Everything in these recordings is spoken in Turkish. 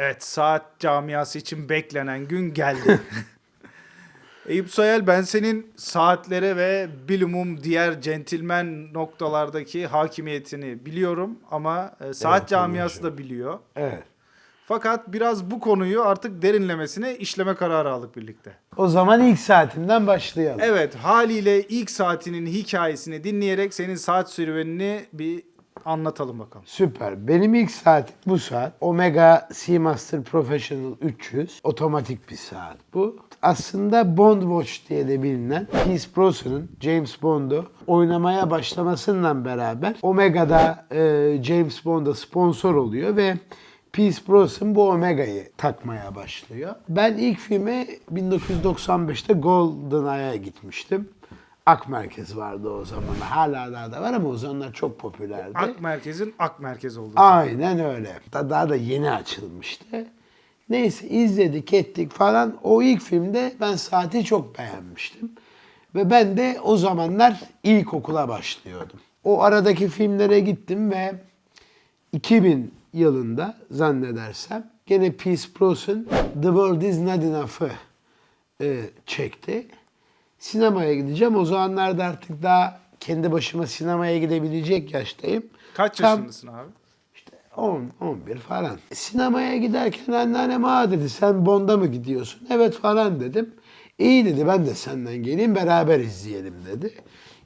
Evet saat camiası için beklenen gün geldi. Eyüp Soyel ben senin saatlere ve bilumum diğer centilmen noktalardaki hakimiyetini biliyorum ama e, saat Evet, camiası da biliyor. Evet. Fakat biraz bu konuyu artık derinlemesine işleme kararı aldık birlikte. O zaman ilk saatinden başlayalım. Evet haliyle ilk saatinin hikayesini dinleyerek senin saat serüvenini bir anlatalım bakalım. Süper. Benim ilk saatim bu saat. Omega Seamaster Professional 300. Otomatik bir saat bu. Aslında Bond Watch diye de bilinen Pierce Brosnan'ın James Bond'u oynamaya başlamasından beraber Omega'da e, James Bond'a sponsor oluyor ve Pierce Brosnan bu Omega'yı takmaya başlıyor. Ben ilk filme 1995'te GoldenEye'a gitmiştim. Ak Merkez vardı o zaman. Hala daha da var ama o zamanlar çok popülerdi. Ak merkezin ak merkez oldu. Aynen öyle. Da- Daha da yeni açılmıştı. Neyse izledik ettik falan. O ilk filmde ben saati çok beğenmiştim. Ve ben de o zamanlar ilkokula başlıyordum. O aradaki filmlere gittim ve 2000 yılında zannedersem gene Pierce Brosnan The World Is Not Enough'ı e, çekti. Sinemaya gideceğim. O zamanlarda artık daha kendi başıma sinemaya gidebilecek yaştayım. Kaç Tam- yaşındasın abi? işte 10, 11 falan. Sinemaya giderken anneannem aa dedi sen Bond'a mı gidiyorsun? Evet falan dedim. İyi dedi ben de senden geleyim beraber izleyelim dedi.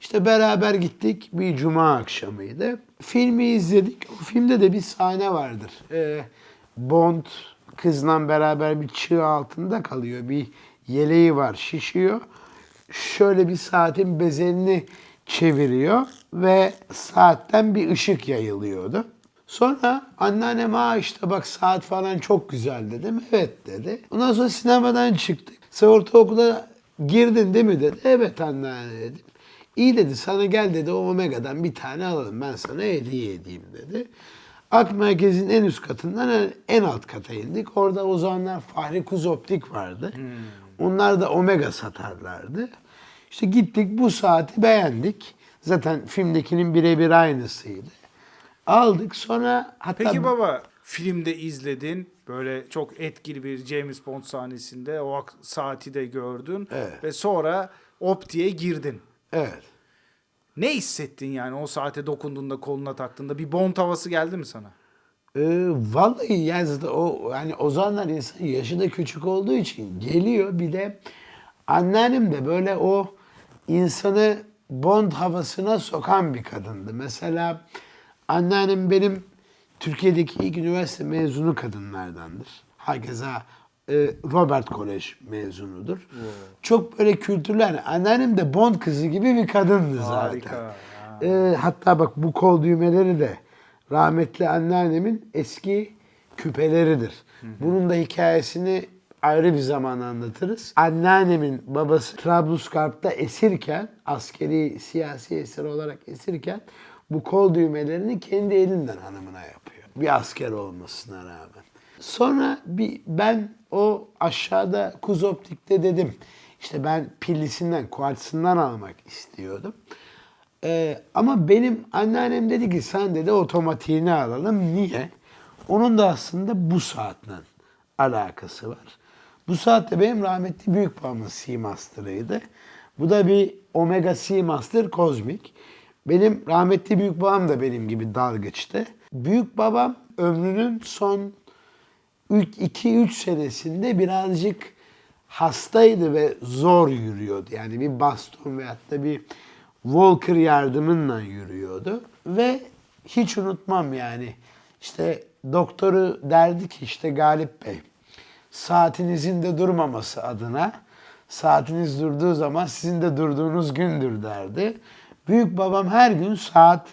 İşte beraber gittik bir cuma akşamıydı. Filmi izledik. O filmde de bir sahne vardır. Ee, Bond kızla beraber bir çığ altında kalıyor. Bir yeleği var şişiyor. Şöyle bir saatin bezenini çeviriyor ve saatten bir ışık yayılıyordu. Sonra anneannem aa işte bak saat falan çok güzel dedim. Evet dedi. Ondan sonra sinemadan çıktık. Sen ortaokula girdin değil mi dedi. Evet anneanne dedim. İyi dedi sana gel dedi o Omega'dan bir tane alalım ben sana hediye edeyim dedi. Ak Merkez'in en üst katından en- alt kata indik. Orada o zamanlar Fahri Kuz Optik vardı. Onlar da Omega satarlardı. İşte gittik bu saati beğendik. Zaten filmdekinin birebir aynısıydı. Aldık sonra hatta Peki baba filmde izledin böyle çok etkili bir James Bond sahnesinde o saati de gördün Evet. ve sonra optiye girdin. evet. Ne hissettin yani o saate dokunduğunda koluna taktığında bir Bond havası geldi mi sana? Ee, vallahi yani zaten o hani o zamanlar insan yaşı da küçük olduğu için geliyor. Bir de anneannem de böyle o insanı Bond havasına sokan bir kadındı. Mesela anneannem benim Türkiye'deki ilk üniversite mezunu kadınlardandır. Herkese e, Robert Kolej mezunudur. Çok böyle kültürlü. Yani anneannem de Bond kızı gibi bir kadındı zaten. Harika. Ee, hatta bak bu kol düğmeleri de rahmetli anneannemin eski küpeleridir. Bunun da hikayesini ayrı bir zaman anlatırız. Anneannemin babası Trablusgarp'ta esirken, askeri siyasi esir olarak esirken bu kol düğmelerini kendi elinden hanımına yapıyor. Bir asker olmasına rağmen. Sonra bir ben o aşağıda Kuz Optik'te dedim. İşte ben pillisinden, kuartsından almak istiyordum. Ee, ama benim anneannem dedi ki sen dedi otomatiğini alalım. Niye? Onun da aslında bu saatle alakası var. Bu saat de benim rahmetli büyük babamın Seamaster'ıydı. Bu da bir Omega Seamaster Cosmic. Benim rahmetli büyük babam da benim gibi dalgıçtı. Büyük babam ömrünün son 2-3 senesinde birazcık hastaydı ve zor yürüyordu. Yani bir baston veyahut da bir walker yardımıyla yürüyordu. Ve hiç unutmam yani. İşte doktoru derdi ki işte Galip Bey saatinizin de durmaması adına saatiniz durduğu zaman sizin de durduğunuz gündür derdi. Büyük babam her gün saat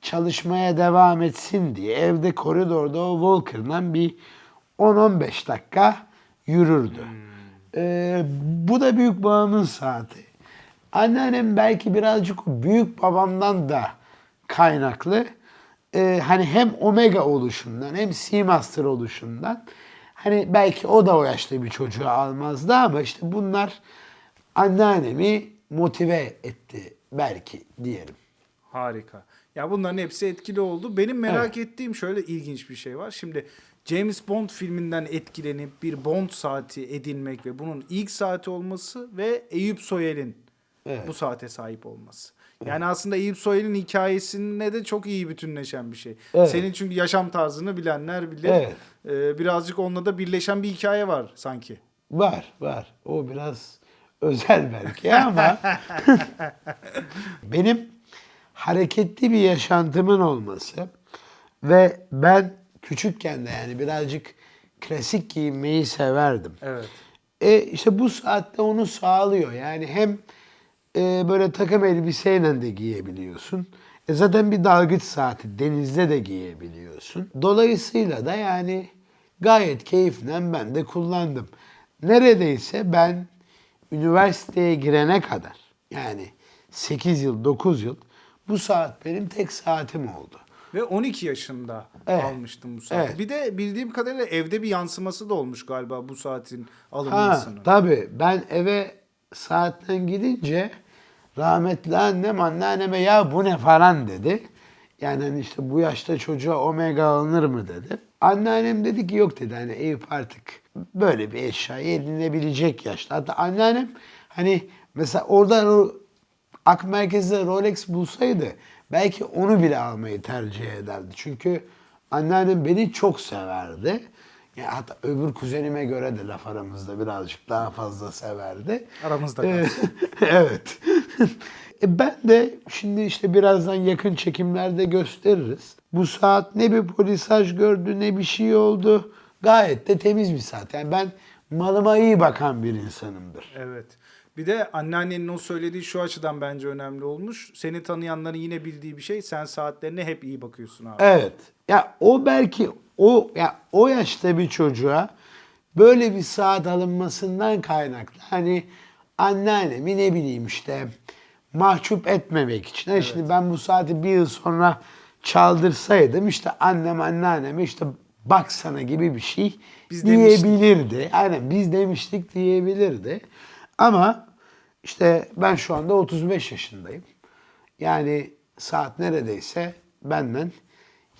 çalışmaya devam etsin diye evde koridorda o Walker'dan bir 10-15 dakika yürürdü. Ee, bu da büyük babamın saati. Anneannem belki birazcık büyük babamdan da kaynaklı. Ee, hani hem Omega oluşundan hem Seamaster oluşundan hani belki o da o yaşta bir çocuğu almazdı ama işte bunlar anneannemi motive etti belki diyelim. Harika. Ya bunların hepsi etkili oldu. Benim merak ettiğim şöyle ilginç bir şey var. Şimdi James Bond filminden etkilenip bir Bond saati edinmek ve bunun ilk saati olması ve Eyüp Soyel'in Evet. bu saate sahip olması. Yani aslında Eyüp Soyel'in hikayesine de çok iyi bütünleşen bir şey. Evet. Senin çünkü yaşam tarzını bilenler bilir. Evet. Ee, birazcık onunla da birleşen bir hikaye var sanki. Var, var. O biraz özel belki ama benim hareketli bir yaşantımın olması ve ben küçükken de yani birazcık klasik giyinmeyi severdim. Evet. E işte bu saatte onu sağlıyor. Yani hem e, böyle takım elbiseyle de giyebiliyorsun. E zaten bir dalgıç saati denizde de giyebiliyorsun. Dolayısıyla da yani gayet keyifle ben de kullandım. Neredeyse ben üniversiteye girene kadar yani 8 yıl 9 yıl bu saat benim tek saatim oldu. Ve 12 yaşında Evet. almıştım bu saati. Evet. Bir de bildiğim kadarıyla evde bir yansıması da olmuş galiba bu saatin Ha, alınmasının. tabii ben eve saatten gidince rahmetli annem anneanneme ya bu ne falan dedi. Yani hani işte bu yaşta çocuğa omega alınır mı dedi. Anneannem dedi ki yok dedi hani Eyüp artık böyle bir eşya edinebilecek yaşta. Hatta anneannem hani mesela orada Ak merkezde Rolex bulsaydı belki onu bile almayı tercih ederdi. Çünkü anneannem beni çok severdi. Ya hatta öbür kuzenime göre de laf aramızda birazcık daha fazla severdi. Aramızda Ee, kalsın. evet. E ben de şimdi işte birazdan yakın çekimlerde gösteririz. Bu saat ne bir polisaj gördü ne bir şey oldu. Gayet de temiz bir saat. Yani ben malıma iyi bakan bir insanımdır. Evet. Bir de anneannenin o söylediği şu açıdan bence önemli olmuş. Seni tanıyanların yine bildiği bir şey. Sen saatlerine hep iyi bakıyorsun abi. Evet. Ya o belki o ya o yaşta bir çocuğa böyle bir saat alınmasından kaynaklı. Hani anneannemi ne bileyim işte mahcup etmemek için. Ha Şimdi ben bu saati bir yıl sonra çaldırsaydım işte annem anneanneme işte baksana gibi bir şey Biz demiştik. diyebilirdi. Aynen biz demiştik diyebilirdi. Ama işte ben şu anda 35 yaşındayım. Yani saat neredeyse benden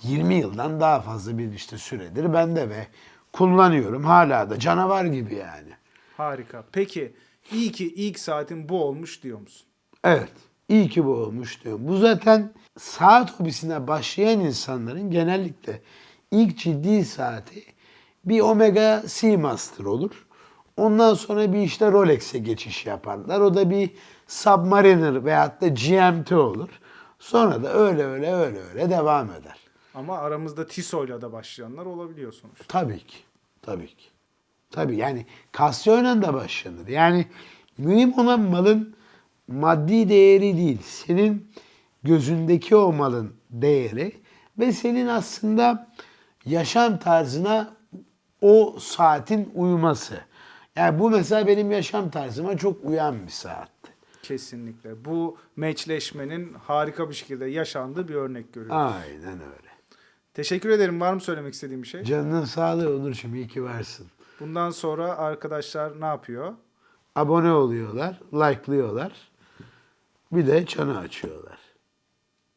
20 yıldan daha fazla bir işte süredir bende ve kullanıyorum. Hala da canavar gibi yani. Harika. Peki iyi ki ilk saatin bu olmuş diyor musun? Evet. iyi ki bu olmuş diyorum. Bu zaten saat hobisine başlayan insanların genellikle ilk ciddi saati bir Omega Seamaster olur. Ondan sonra bir işte Rolex'e geçiş yaparlar. O da bir Submariner veyahut da GMT olur. Sonra da öyle öyle öyle öyle devam eder. Ama aramızda Tissot'yla da başlayanlar olabiliyor sonuçta. Tabii ki. Tabii ki. Tabii yani Casio'yla da başlanır. Yani mühim olan malın maddi değeri değil. Senin gözündeki o malın değeri ve senin aslında yaşam tarzına o saatin uyması. Yani bu mesela benim yaşam tarzıma çok uyan bir saatti. Kesinlikle. Bu meçleşmenin harika bir şekilde yaşandığı bir örnek görüyoruz. Aynen öyle. Teşekkür ederim. Var mı söylemek istediğim bir şey? Canının sağlığı Onurcuğum iyi ki varsın. Bundan sonra arkadaşlar ne yapıyor? Abone oluyorlar, like'lıyorlar. Bir de çanı açıyorlar.